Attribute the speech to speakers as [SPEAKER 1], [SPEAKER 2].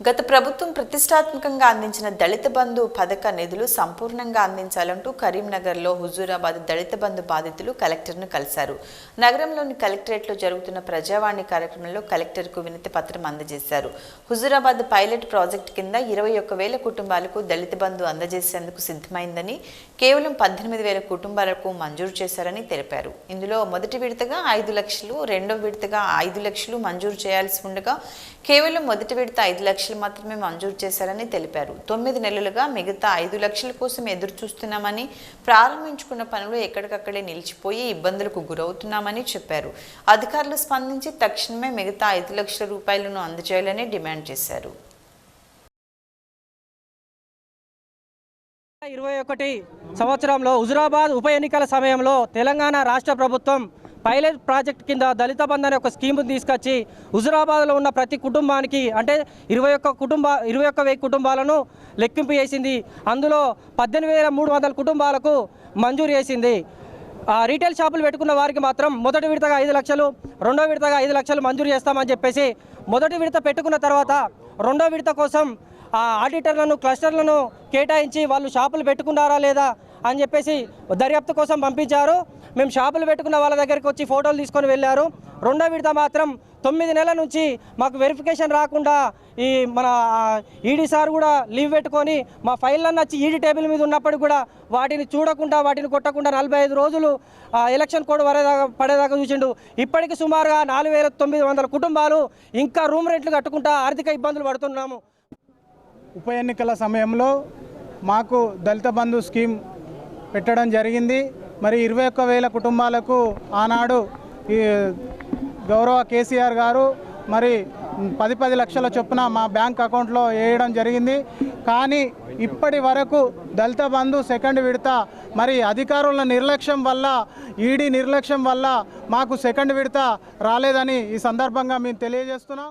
[SPEAKER 1] గత ప్రభుత్వం ప్రతిష్టాత్మకంగా అందించిన దళిత బంధు పథక నిధులు సంపూర్ణంగా అందించాలంటూ కరీంనగర్లో హుజూరాబాద్ దళిత బంధు బాధితులు కలెక్టర్ను కలిశారు. నగరంలోని కలెక్టరేట్లో జరుగుతున్న ప్రజావాణి కార్యక్రమంలో కలెక్టర్కు వినతి పత్రం అందజేశారు. హుజూరాబాద్ పైలట్ ప్రాజెక్టు కింద ఇరవై ఒక్క వేల కుటుంబాలకు దళిత బంధు అందజేసేందుకు సిద్ధమైందని కేవలం పద్దెనిమిది వేల కుటుంబాలకు మంజూరు చేశారని తెలిపారు. ఇందులో మొదటి విడతగా ఐదు లక్షలు రెండో విడతగా ఐదు లక్షలు మంజూరు చేయాల్సి ఉండగా కేవలం మొదటి విడత ఐదు లక్షలు మాత్రమే మంజూరు చేశారని తెలిపారు. తొమ్మిది నెలలుగా మిగతా ఐదు లక్షల కోసం ఎదురు చూస్తున్నామని ప్రారంభించుకున్న పనులు ఎక్కడికక్కడే నిలిచిపోయి ఇబ్బందులకు గురవుతున్నామని చెప్పారు. అధికారులు స్పందించి తక్షణమే మిగతా ఐదు లక్షల రూపాయలను అందజేయాలని డిమాండ్ చేశారు.
[SPEAKER 2] ఇరవై ఒకటి సంవత్సరంలో హుజురాబాద్ ఉప ఎన్నికల సమయంలో తెలంగాణ రాష్ట్ర ప్రభుత్వం పైలట్ ప్రాజెక్ట్ కింద దళిత బంధు అనే ఒక స్కీమ్ తీసుకొచ్చి హుజురాబాద్లో ఉన్న ప్రతి కుటుంబానికి అంటే ఇరవై ఒక్క కుటుంబ ఇరవై ఒక్క వెయ్యి కుటుంబాలను లెక్కింపు చేసింది. అందులో పద్దెనిమిది వేల మూడు వందల కుటుంబాలకు మంజూరు చేసింది. రీటైల్ షాపులు పెట్టుకున్న వారికి మాత్రం మొదటి విడతగా ఐదు లక్షలు రెండో విడతగా ఐదు లక్షలు మంజూరు చేస్తామని చెప్పేసి మొదటి విడత పెట్టుకున్న తర్వాత రెండో విడత కోసం ఆ ఆడిటర్లను క్లస్టర్లను కేటాయించి వాళ్ళు షాపులు పెట్టుకున్నారా లేదా అని చెప్పేసి దర్యాప్తు కోసం పంపించారు. మేము షాపులు పెట్టుకున్న వాళ్ళ దగ్గరికి వచ్చి ఫోటోలు తీసుకొని వెళ్ళారు. రెండో విడత మాత్రం తొమ్మిది నెలల నుంచి మాకు వెరిఫికేషన్ రాకుండా ఈ మన ఈడీ సార్ కూడా లీవ్ పెట్టుకొని మా ఫైళ్ళన్నీ వచ్చి ఈడీ టేబుల్ మీద ఉన్నప్పటికి కూడా వాటిని చూడకుండా వాటిని కొట్టకుండా నలభై ఐదు రోజులు ఎలక్షన్ కోడ్ పడేదాకా పడేదాకా చూసిండు. ఇప్పటికి సుమారుగా నాలుగు వేల తొమ్మిది వందల కుటుంబాలు ఇంకా రూమ్ రెంట్లు కట్టుకుంటా ఆర్థిక ఇబ్బందులు పడుతున్నాము.
[SPEAKER 3] ఉప ఎన్నికల సమయంలో మాకు దళిత బంధు స్కీమ్ పెట్టడం జరిగింది. మరి ఇరవై ఒక్క వేల కుటుంబాలకు ఆనాడు ఈ గౌరవ కేసీఆర్ గారు మరి పది పది లక్షల చొప్పున మా బ్యాంక్ అకౌంట్లో వేయడం జరిగింది. కానీ ఇప్పటి వరకు దళిత బంధు సెకండ్ విడత మరి అధికారుల నిర్లక్ష్యం వల్ల ఈడీ నిర్లక్ష్యం వల్ల మాకు సెకండ్ విడత రాలేదని ఈ సందర్భంగా మేము తెలియజేస్తున్నాం.